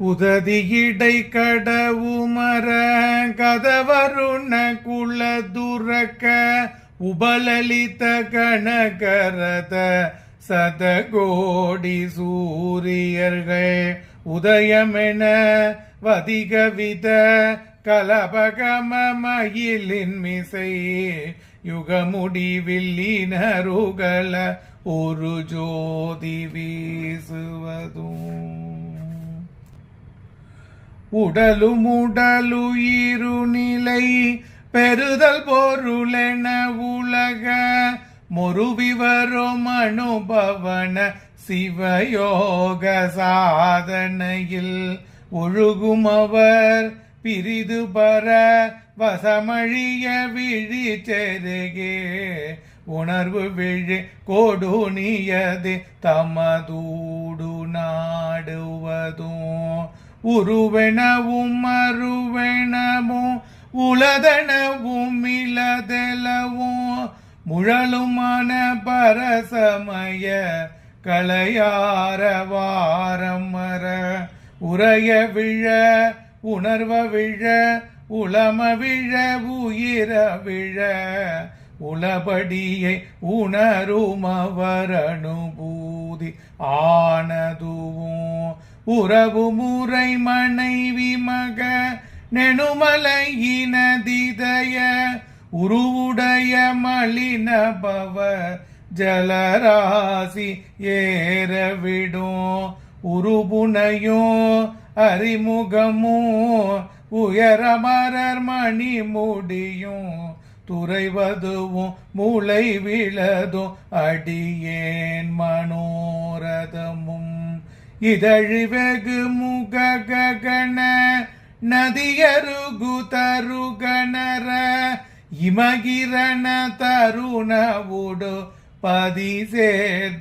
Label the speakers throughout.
Speaker 1: உததியிடை கடவுமர கதவருண குல துரக்க உபலலித கணகரத சதகோடி சூரியர்கள். உதயமென வதிகவித கலபகம மயிலின் மிசை யுகமுடிவில்லினருகள ஒரு ஜோதி வீசுவதும். உடலும் உடலுயிருநிலை பெறுதல் பொருளென உலக மொருவிவரும் அனுபவன சிவயோக சாதனையில் ஒழுகும் அவர் பிரிது பர வசமழிய விழி செருகே. உணர்வு விழி கொடுனியது தமதூடு நாடுவதும் உருவெனவும் அருவெனவும் உளதனவும் இலதெலவும் முழலுமான பரசமய கலையார வாரமர உரைய விழ உணர்வ விழ உளம விழ உயிர விழ உளபடியை உணரும் அவர் ஆனது. உறவு முறை மனைவி மக நெடுமலையினதிதய உருவுடைய மலின பவ ஜலராசி ஏறவிடும். உருபுனையும் அறிமுகமும் உயரமரர் மணி முடியும் துறைவதுவும் மூளை விழதும் அடியேன் மனோரதமும். இதழிவெகு வெகு நதியருகு தருகணர இமகிரண தருணவுடு பதி சேர்ஜடாமபுலி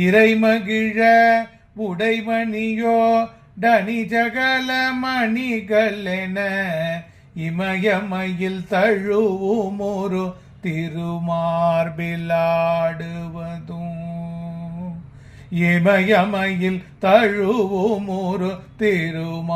Speaker 1: இறைமகிழ உடைமணியோ டனி ஜகல மணிகளென இமயமையில் தழுவும் ஒரு திருமார்பிலாடுவதும் இமயமையில் தழுவும் ஒரு திருமார்பிலாடுவதும்.